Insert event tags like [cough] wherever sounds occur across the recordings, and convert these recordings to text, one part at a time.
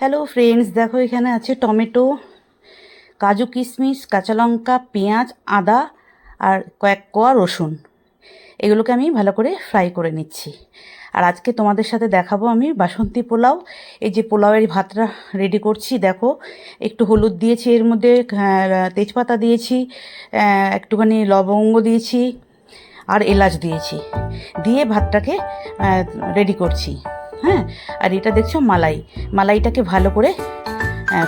Hello friends দেখো, এখানে আছে টমেটো, কাজু কিশমিশ, কাঁচা লঙ্কা, পেঁয়াজ, আদা আর কয়েক কোয়া রসুন। এগুলোকে আমি ভালো করে ফ্রাই করে নিচ্ছি। আর আজকে তোমাদের সাথে দেখাবো আমি বাসন্তী পোলাও। এই যে পোলাওয়ের ভাতটা রেডি করছি, দেখো, একটু হলুদ দিয়েছি, এর মধ্যে তেজপাতা দিয়েছি একটুখানি লবঙ্গ দিয়েছি আর এলাচ দিয়েছি। দিয়ে ভাতটাকে রেডি করছি। হ্যাঁ? আর এটা দেখছ মালাই। মালাইটাকে ভালো করে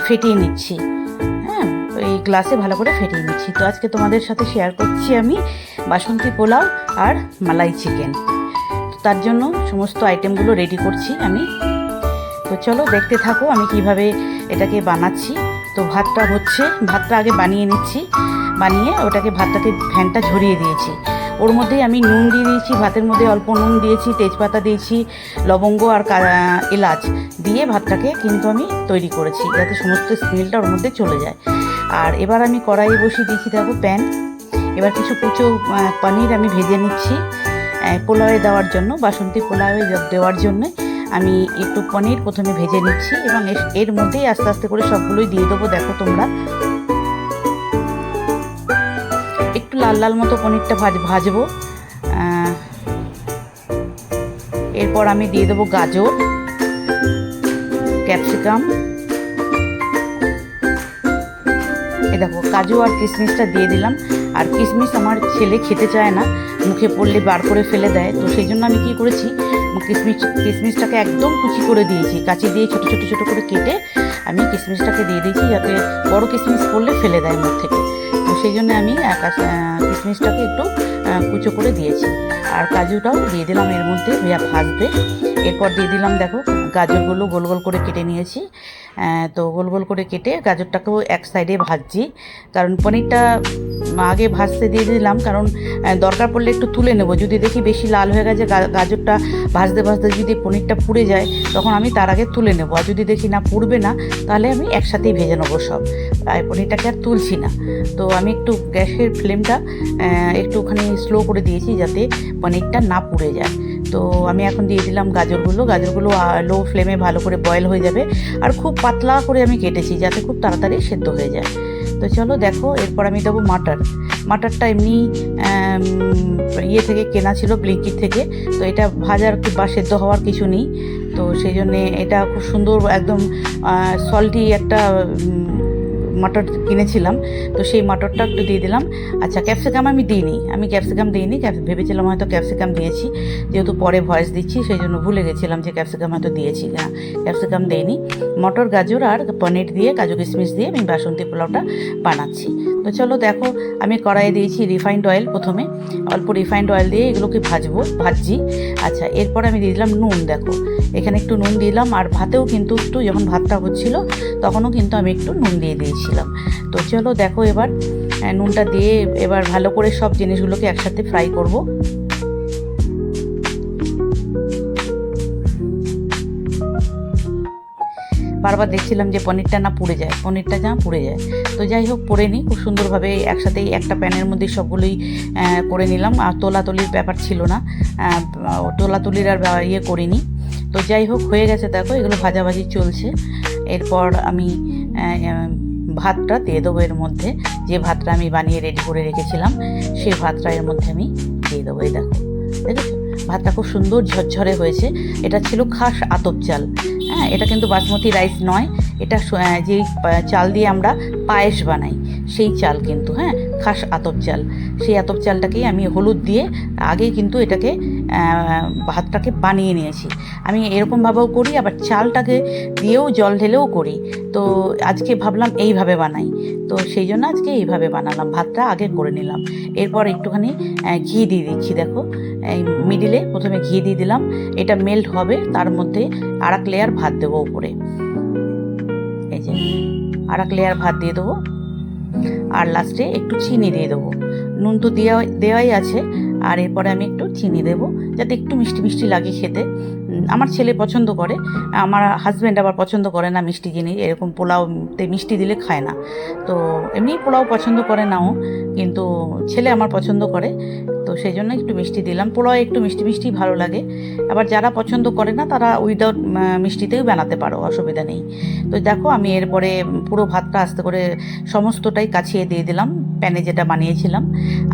ফেটিয়ে নিচ্ছি। হ্যাঁ এই গ্লাসে ভালো করে ফেটিয়ে নিচ্ছি। তো আজকে তোমাদের সাথে শেয়ার করছি আমি বাসন্তী পোলাও আর মালাই চিকেন তার জন্য সমস্ত আইটেমগুলো রেডি করছি আমি। তো চলো দেখতে থাকো আমি কীভাবে এটাকে বানাচ্ছি। তো ভাতটা হচ্ছে, ভাতটা আগে বানিয়ে নিচ্ছি। বানিয়ে ওটাকে ভাতটাকে ফ্যানটা ঝরিয়ে দিয়েছি। ওর মধ্যেই আমি নুন দিয়ে দিয়েছি, ভাতের মধ্যে অল্প নুন দিয়েছি, তেজপাতা দিয়েছি, লবঙ্গ আর এলাচ দিয়ে ভাতটাকে কিন্তু আমি তৈরি করেছি যাতে সমস্ত স্মেলটা ওর মধ্যে চলে যায়। আর এবার আমি কড়াইয়ে বসিয়ে দিয়েছি দেখো প্যান। এবার কিছু কুচো পনির আমি ভেজে নিচ্ছি পোলাওয়ে দেওয়ার জন্য, বাসন্তী পোলাওয়ে দেওয়ার জন্য। আমি একটু পনির প্রথমে ভেজে নিচ্ছি এবং এর মধ্যেই আস্তে আস্তে করে সবগুলোই দিয়ে দেবো। দেখো তোমরা একটু লাল লাল মতো পনিরটা ভাজ, ভাজবো। এরপর আমি দিয়ে দেবো গাজর, ক্যাপসিকাম। এ দেখো, কাজু আর কিশমিশটা দিয়ে দিলাম। আর কিশমিশ আমার ছেলে খেতে চায় না, মুখে পড়লে বার করে ফেলে দেয়। তো সেই জন্য আমি কী করেছি, কিশমিশ, কিশমিশটাকে একদম কুচি করে দিয়েছি। কাঁচি দিয়ে ছোটো ছোটো ছোটো করে কেটে আমি কিশমিশটাকে দিয়ে দিয়েছি যাতে বড় কিশমিশ পড়লে ফেলে দেয় মুখ থেকে। সেই জন্য আমি কিশমিশটাকে একটু কুচো করে দিয়েছি। আর কাজুটাও দিয়ে দিলাম এর মধ্যে ভেয়া ভাজতে। এরপর দিয়ে দিলাম দেখো, গাজরগুলো গোল গোল করে কেটে নিয়েছি। তো গোল গোল করে কেটে গাজরটাকেও এক সাইডে ভাজছি। কারণ পনিরটা আগে ভাজতে দিয়ে দিলাম, কারণ দরকার পড়লে একটু তুলে নেব। যদি দেখি বেশি লাল হয়ে গেছে গাজরটা ভাজতে ভাজতে যদি পনিরটা পুড়ে যায়, তখন আমি তার আগে তুলে নেব। আর যদি দেখি না পুড়বে না, তাহলে আমি একসাথেই ভেজে নেব সব। আর পনিরটাকে আর তুলছি না। তো আমি একটু গ্যাসের ফ্লেমটা একটুখানি স্লো করে দিয়েছি যাতে পনিরটা না পুড়ে যায়। তো আমি এখন দিয়ে দিলাম গাজরগুলো। গাজরগুলো লো ফ্লেমে ভালো করে বয়েল হয়ে যাবে। আর খুব পাতলা করে আমি কেটেছি যাতে খুব তাড়াতাড়ি সেদ্ধ হয়ে যায়। তো চলো দেখো, এরপর আমি দেবো মাটার। মাটারটা এমনি ইয়ে থেকে কেনা ছিল ব্লিঙ্কির থেকে। তো এটা ভাজার বা সেদ্ধ হওয়ার কিছু নেই। তো সেই জন্যে এটা খুব সুন্দর একদম সল্টি একটা মটর কিনেছিলাম। তো সেই মটরটা একটু দিয়ে দিলাম। আচ্ছা ক্যাপসিকাম আমি দিইনি। আমি ক্যাপসিকাম দিইনি। ভেবেছিলাম হয়তো ক্যাপসিকাম দিয়েছি। যেহেতু পরে ভয়েস দিচ্ছি, সেই জন্য ভুলে গেছিলাম যে ক্যাপসিকাম হয়তো দিয়েছি না ক্যাপসিকাম দেইনি। মটর গাজর আর পনির দিয়ে, কাজু কিশমিশ দিয়ে আমি বাসন্তী পোলাওটা বানাচ্ছি। তো চলো দেখো, আমি কড়াইয়ে দিয়েছি রিফাইন্ড অয়েল প্রথমে। অল্প রিফাইন্ড অয়েল দিয়ে এগুলোকে ভাজবো, ভাজছি। আচ্ছা এরপর আমি দিয়ে দিলাম নুন, দেখো। এখানে একটু নুন দিলাম, আর ভাতেও কিন্তু একটু যখন ভাতটা হচ্ছিল, তখনও কিন্তু আমি একটু নুন দিয়ে দিয়েছিলাম। তো চলো দেখো এবার নুনটা দিয়ে এবার ভালো করে সব জিনিসগুলোকে একসাথে ফ্রাই করব। বারবার দেখছিলাম যে পনিরটা না পুড়ে যায়, পনিরটা যা পুড়ে যায়। তো যাই হোক পরে নিই খুব সুন্দরভাবে একসাথেই একটা প্যানের মধ্যে সবগুলোই করে নিলাম। আর তোলাতলির ব্যাপার ছিল না তোলাতুলির আর ইয়ে করিনি। তো যাই হোক, হয়ে গেছে দেখো, এগুলো ভাজাভাজি চলছে। এরপর আমি ভাতটা দিয়ে দেবো এর মধ্যে। যে ভাতটা আমি বানিয়ে রেডি করে রেখেছিলাম, সেই ভাতটা এর মধ্যে আমি দিয়ে দেবো, এই দেখো। দেখেছ? ভাতটা খুব সুন্দর ঝরঝরে হয়েছে। এটা ছিল খাস আতপ চাল। হ্যাঁ এটা কিন্তু বাসমতি রাইস নয়। এটা যেই চাল দিয়ে আমরা পায়েস বানাই, সেই চাল কিন্তু হ্যাঁ খাস আতপ চাল। সেই আতপ চালটাকেই আমি হলুদ দিয়ে আগে কিন্তু এটাকে ভাতটাকে বানিয়ে নিয়েছি। আমি এরকমভাবেও করি, আবার চালটাকে দিয়েও জল ঢেলেও করি। তো আজকে ভাবলাম এইভাবে বানাই। তো সেই জন্য আজকে এইভাবে বানালাম, ভাতটা আগে করে নিলাম। এরপর একটুখানি ঘি দিয়ে দিচ্ছি, দেখো। এই মিডিলে প্রথমে ঘি দিয়ে দিলাম। এটা মেল্ট হবে, তার মধ্যে আর এক লেয়ার ভাত দেবো উপরে। এই যে আর এক লেয়ার ভাত দিয়ে দেবো। আর লাস্টে একটু চিনি দিয়ে দেবো। নুন তো দেওয়া দেওয়াই আছে, আর এরপরে আমি একটু চিনি দেবো, যাতে একটু মিষ্টি মিষ্টি লাগে খেতে। আমার ছেলে পছন্দ করে, আমার হাজব্যান্ড আবার পছন্দ করে না মিষ্টি জিনিস এরকম পোলাওতে মিষ্টি দিলে খায় না। তো এমনি পোলাও পছন্দ করে নাও, কিন্তু ছেলে আমার পছন্দ করে, তো সেই জন্য একটু মিষ্টি দিলাম। পোলাও একটু মিষ্টি মিষ্টি ভালো লাগে। আবার যারা পছন্দ করে না, তারা উইদাউট মিষ্টিতেও বানাতে পারো, অসুবিধা নেই। তো দেখো, আমি এরপরে পুরো ভাতটা আস্তে করে সমস্তটাই কাছিয়ে দিয়ে দিলাম, প্যানে যেটা বানিয়েছিলাম।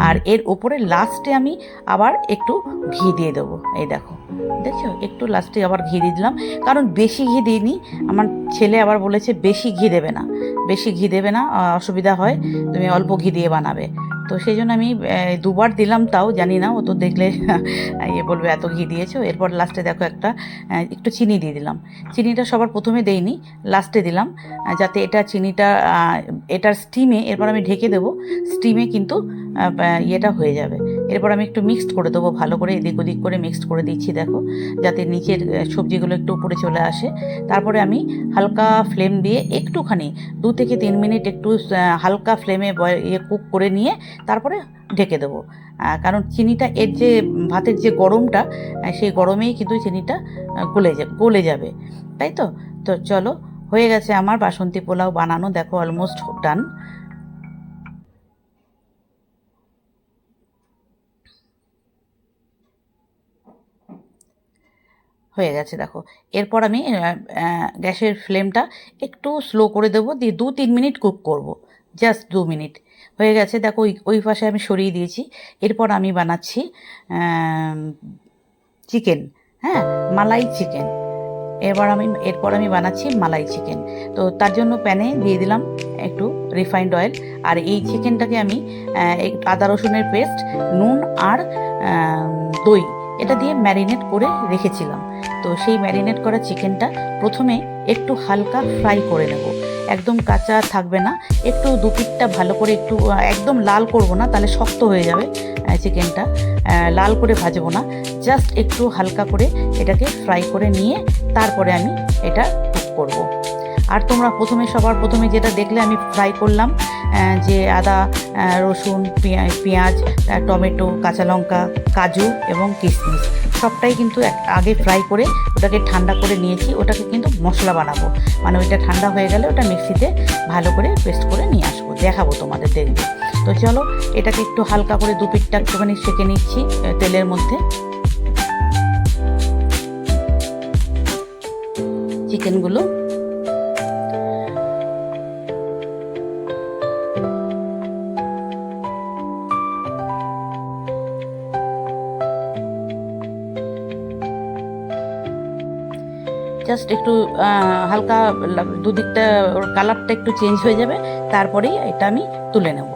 আর এর ওপরে লাস্টে আমি আবার একটু ঘি দিয়ে দেবো, এই দেখো। দেখছ? একটু লাস্টে আবার ঘি দিয়ে দিলাম। কারণ বেশি ঘি দিইনি। আমার ছেলে আবার বলেছে, বেশি ঘি দেবে না। বেশি ঘি দেবে না অসুবিধা হয়। তুমি অল্প ঘি দিয়ে বানাবে। তো সেই জন্য আমি দুবার দিলাম তাও, জানি না, ও তো দেখলে [laughs] ইয়ে বলবে, এত ঘি দিয়েছ? এরপর লাস্টে দেখো একটা একটু চিনি দিয়ে দিলাম। চিনিটা সবার প্রথমে দেইনি লাস্টে দিলাম যাতে এটা চিনিটা এটার স্টিমে এরপর আমি ঢেকে দেবো। স্টিমে কিন্তু ইয়েটা হয়ে যাবে। এরপর আমি একটু মিক্সড করে দেবো, ভালো করে এদিক ওদিক করে মিক্সড করে দিচ্ছি, দেখো, যাতে নিচের সবজিগুলো একটু উপরে চলে আসে। তারপরে আমি হালকা ফ্লেম দিয়ে একটুখানি, দু থেকে তিন মিনিট একটু হালকা ফ্লেমে ইয়ে কুক করে নিয়ে তারপরে ঢেকে দেবো। কারণ চিনিটা, এর যে ভাতের যে গরমটা সেই গরমেই কিন্তু চিনিটা গলে যাবে গলে যাবে। তাই তো? তো চলো, হয়ে গেছে আমার বাসন্তী পোলাও বানানো, দেখো অলমোস্ট ডান হয়ে গেছে, দেখো। এরপর আমি গ্যাসের ফ্লেমটা একটু স্লো করে দেবো, দিয়ে দু তিন মিনিট কুক করব। জাস্ট দু মিনিট। হয়ে গেছে, দেখো, ওই ওই পাশে আমি সরিয়ে দিয়েছি। এরপর আমি বানাচ্ছি চিকেন হ্যাঁ? মালাই চিকেন। এবার আমি, এরপর আমি বানাচ্ছি মালাই চিকেন। তো তার জন্য প্যানে দিয়ে দিলাম একটু রিফাইন্ড অয়েল আর এই চিকেনটাকে আমি আদা রসুনের পেস্ট নুন আর দই এটা দিয়ে ম্যারিনেট করে রেখেছিলাম। তো সেই ম্যারিনেট করা চিকেনটা প্রথমে একটু হালকা ফ্রাই করে নেব। একদম কাঁচা থাকবে না। একটু দুপিটটা ভালো করে একটু একদম লাল করব না, তাহলে শক্ত হয়ে যাবে চিকেনটা লাল করে ভাজবো না। জাস্ট একটু হালকা করে এটাকে ফ্রাই করে নিয়ে তারপরে আমি এটা কুক করব। আর তোমরা প্রথমে সবার প্রথমে যেটা দেখলে আমি ফ্রাই করলাম যে আদা রসুন, পেঁয়া- পেঁয়াজ টমেটো, কাঁচা লঙ্কা, কাজু এবং কিশমিশ সবটাই কিন্তু আগে ফ্রাই করে ওটাকে ঠান্ডা করে নিয়েছি, ওটাকে কিন্তু মশলা বানাবো। মানে ওইটা ঠান্ডা হয়ে গেলে ওটা মিক্সিতে ভালো করে পেস্ট করে নিয়ে আসব, দেখাবো তোমাদের দেখবে। তো চলো, এটাকে একটু হালকা করে দু পিঠটা একটুখানি সেঁকে নিচ্ছি তেলের মধ্যে। চিকেনগুলো জাস্ট একটু হালকা দুদিকটা, ওর কালারটা একটু চেঞ্জ হয়ে যাবে, তারপরেই এটা আমি তুলে নেব।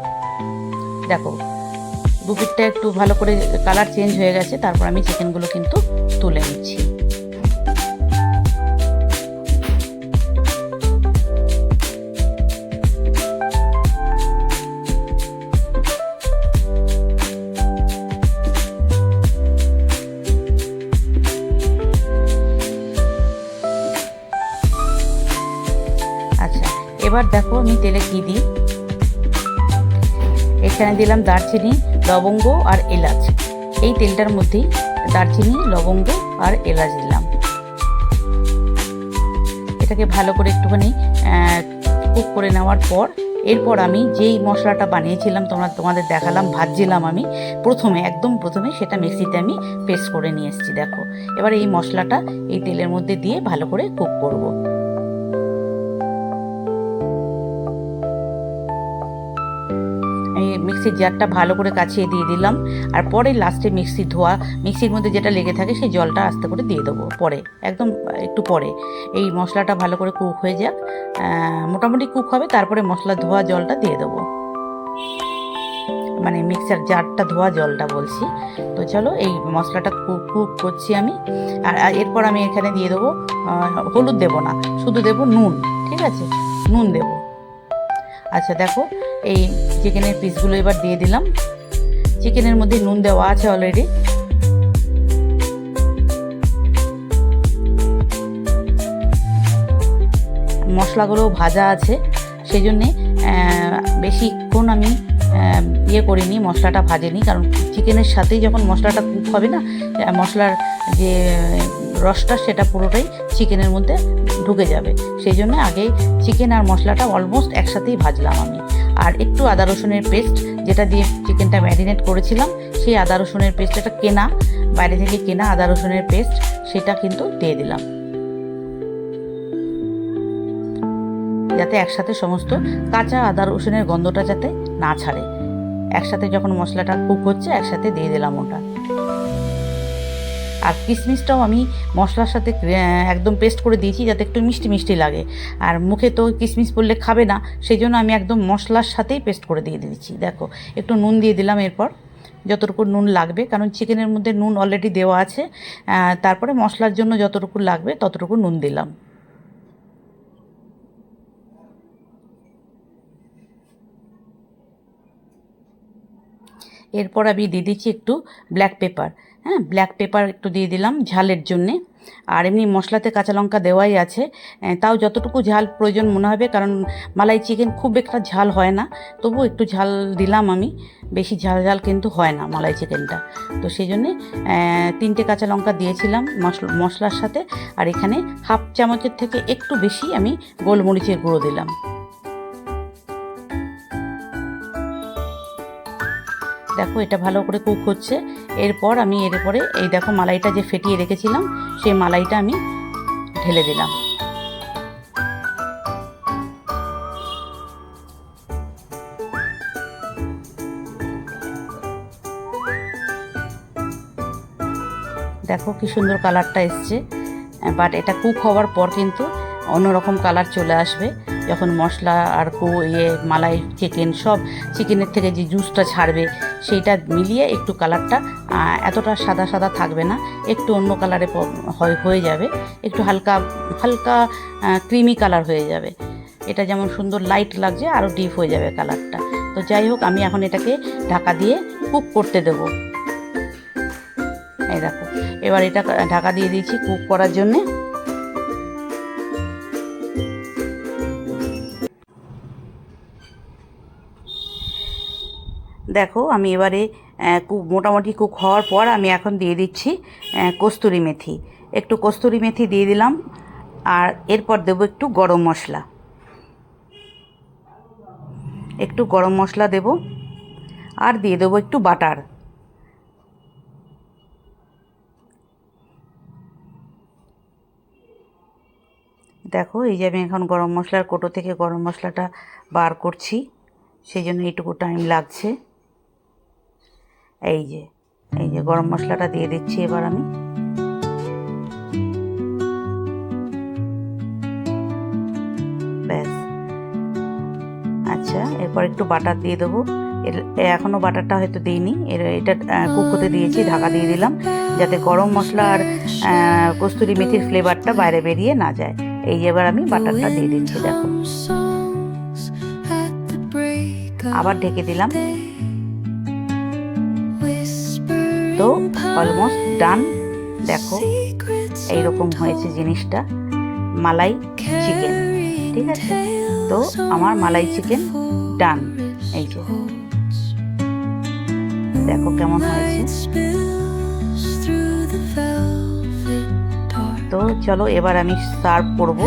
দেখো দুপিটটা একটু ভালো করে কালার চেঞ্জ হয়ে গেছে, তারপর আমি চিকেনগুলো কিন্তু তুলে নিচ্ছি। এবার দেখো আমি তেলে কী দিই? এখানে দিলাম দারচিনি, লবঙ্গ আর এলাচ। এই তেলটার মধ্যেই দারচিনি, লবঙ্গ আর এলাচ দিলাম। এটাকে ভালো করে একটুখানি কুক করে নেওয়ার পর, এরপর আমি যেই মশলাটা বানিয়েছিলাম, তোমরা তোমাদের দেখালাম, ভাজছিলাম আমি, প্রথমে, একদম প্রথমে সেটা মিক্সিতে আমি পেস্ট করে নিয়ে এসেছি, দেখো। এবার এই মশলাটা এই তেলের মধ্যে দিয়ে ভালো করে কুক করব। মিক্সির জারটা ভালো করে কাছিয়ে দিয়ে দিলাম। আর পরে লাস্টে মিক্সি ধোয়া, মিক্সির মধ্যে যেটা লেগে থাকে সেই জলটা আস্তে করে দিয়ে দেবো পরে, একদম একটু পরে। এই মশলাটা ভালো করে কুক হয়ে যাক। মোটামুটি কুক হবে, তারপরে মশলা ধোয়া জলটা দিয়ে দেবো। মানে মিক্সার জারটা ধোয়া জলটা বলছি। তো চলো এই মশলাটা কুক কুক করছি আমি। আর এরপর আমি এখানে দিয়ে দেবো হলুদ দেবো না, শুধু দেবো নুন, ঠিক আছে? নুন দেবো। আচ্ছা দেখো, এই চিকেনের পিসগুলো এবার দিয়ে দিলাম। চিকেনের মধ্যে নুন দেওয়া আছে অলরেডি মশলাগুলো ভাজা আছে সেই জন্যে বেশিক্ষণ আমি ইয়ে করিনি, মশলাটা ভাজেনি, কারণ চিকেনের সাথেই যখন মশলাটা কুক হবে না মশলার যে রসটা, সেটা পুরোটাই চিকেনের মধ্যে ঢুকে যাবে। সেই জন্য আগে চিকেন আর মশলাটা অলমোস্ট একসাথেই ভাজলাম আমি। আর একটু আদা রসুনের পেস্ট যেটা দিয়ে চিকেনটা ম্যারিনেট করেছিলাম, সেই আদা রসুনের পেস্ট, এটা কেনা, বাইরে থেকে কেনা আদা রসুনের পেস্ট, সেটা কিন্তু দিয়ে দিলাম। যাতে একসাথে সমস্ত কাঁচা আদা রসুনের গন্ধটা যাতে না ছাড়ে। একসাথে যখন মশলাটা কুক হচ্ছে, একসাথে দিয়ে দিলাম ওটা। আর কিশমিশটাও আমি মশলার সাথে একদম পেস্ট করে দিয়েছি যাতে একটু মিষ্টি মিষ্টি লাগে। আর মুখে তো কিশমিশ পড়লে খাবে না সেই জন্য আমি একদম মশলার সাথেই পেস্ট করে দিয়ে দিয়েছি। দেখো, একটু নুন দিয়ে দিলাম এরপর, যতটুকু নুন লাগবে, কারণ চিকেনের মধ্যে নুন অলরেডি দেওয়া আছে তারপরে মশলার জন্য যতটুকু লাগবে ততটুকু নুন দিলাম। এরপর আমি দিয়ে দিচ্ছি একটু ব্ল্যাক পেপার হ্যাঁ ব্ল্যাক পেপার একটু দিয়ে দিলাম ঝালের জন্যে। আর এমনি মশলাতে কাঁচা লঙ্কা দেওয়াই আছে। তাও যতটুকু ঝাল প্রয়োজন মনে হবে, কারণ মালাই চিকেন খুব একটা ঝাল হয় না। তবু একটু ঝাল দিলাম আমি। বেশি ঝাল ঝাল কিন্তু হয় না মালাই চিকেনটা। তো সেই জন্যে তিনটে কাঁচা লঙ্কা দিয়েছিলাম মশলা, মশলার সাথে। আর এখানে হাফ চামচের থেকে একটু বেশি আমি গোলমরিচের গুঁড়ো দিলাম। দেখো এটা ভালো করে কুক হচ্ছে। এরপর আমি এর পরে এই দেখো মালাইটা যে ফেটিয়ে রেখেছিলাম, সেই মালাইটা আমি ঢেলে দিলাম। দেখো কি সুন্দর কালারটা এসছে। বাট এটা কুক হওয়ার পর কিন্তু অন্যরকম কালার চলে আসবে। যখন মশলা আর কু ইয়ে মালাই, চিকেন সব চিকেনের থেকে যে জুসটা ছাড়বে সেইটা মিলিয়ে একটু কালারটা এতটা সাদা সাদা থাকবে না, একটু অন্য কালারে হয়, হয়ে যাবে, একটু হালকা হালকা ক্রিমি কালার হয়ে যাবে। এটা যেমন সুন্দর লাইট লাগছে আরও ডিপ হয়ে যাবে কালারটা। তো যাই হোক, আমি এখন এটাকে ঢাকা দিয়ে কুক করতে দেবো। এই দেখো, এবার এটা ঢাকা দিয়ে দিয়েছি কুক করার জন্যে। দেখো, আমি এবারে কুক মোটামুটি কুক হওয়ার পর আমি এখন দিয়ে দিচ্ছি কস্তুরি মেথি। একটু কস্তুরি মেথি দিয়ে দিলাম, আর এরপর দেবো একটু গরম মশলা। একটু গরম মশলা দেব, আর দিয়ে দেবো একটু বাটার। দেখো, এই যে আমি এখন গরম মশলার কোটো থেকে গরম মশলাটা বার করছি, সেই জন্য এইটুকু টাইম লাগছে। এই যে এই যে গরম মশলাটা দিয়ে দিচ্ছি এবার আমি। ব্যাস। আচ্ছা এরপর একটু বাটার দিয়ে দেবো। এর এখনও বাটারটা হয়তো দিইনি। এর এটা কুক হতে দিয়েছি ঢাকা দিয়ে দিলাম। যাতে গরম মশলা আর কস্তুরি মেথির ফ্লেভারটা বাইরে বেরিয়ে না যায়। এই এবার আমি বাটারটা দিয়ে দিচ্ছি দেখো। আবার ঢেকে দিলাম। অলমোস্ট ডান, দেখো, এইরকম হয়েছে জিনিসটা, মালাই চিকেন, ঠিক আছে? তো আমার মালাই চিকেন ডান, এই যে। দেখো কেমন হয়েছে। তো চলো, এবার আমি সার্ভ করব।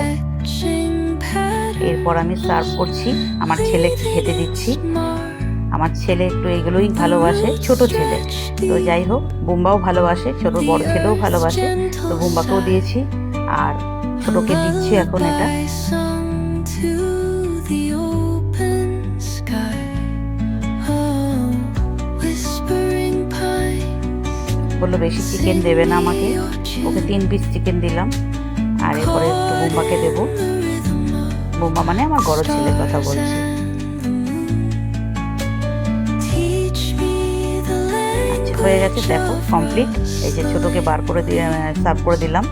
এরপর আমি সার্ভ করছি, আমার ছেলেকে খেতে দিচ্ছি। আমার ছেলে একটু এগুলোই ভালোবাসে, ছোট ছেলে। তো যাই হোক, বুম্বাও ভালোবাসে, ছোট বড় ছেলেও ভালোবাসে। তো বুম্বাকেও দিয়েছি, আর ছোটকে দিচ্ছি এখন এটা। বলল, বেশি চিকেন দেবে না আমাকে। ওকে তিন পিস চিকেন দিলাম, আর এরপরে একটু বুম্বাকে দেবো। বুম্বা মানে আমার বড় ছেলের কথা বলছি। হয়ে গেছে, দেখো কমপ্লিট এই যে ছোটোকে বার করে দিয়ে সার্ভ করে দিলাম।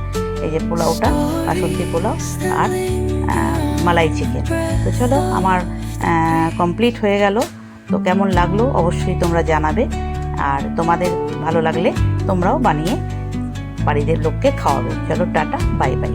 এই যে পোলাওটা, বাসন্তী পোলাও আর মালাই চিকেন তো চলো, আমার কমপ্লিট হয়ে গেল। তো কেমন লাগল অবশ্যই তোমরা জানাবে। আর তোমাদের ভালো লাগলে তোমরাও বানিয়ে বাড়িদের লোককে খাওয়াবে। চলো, টাটা, বাই বাই।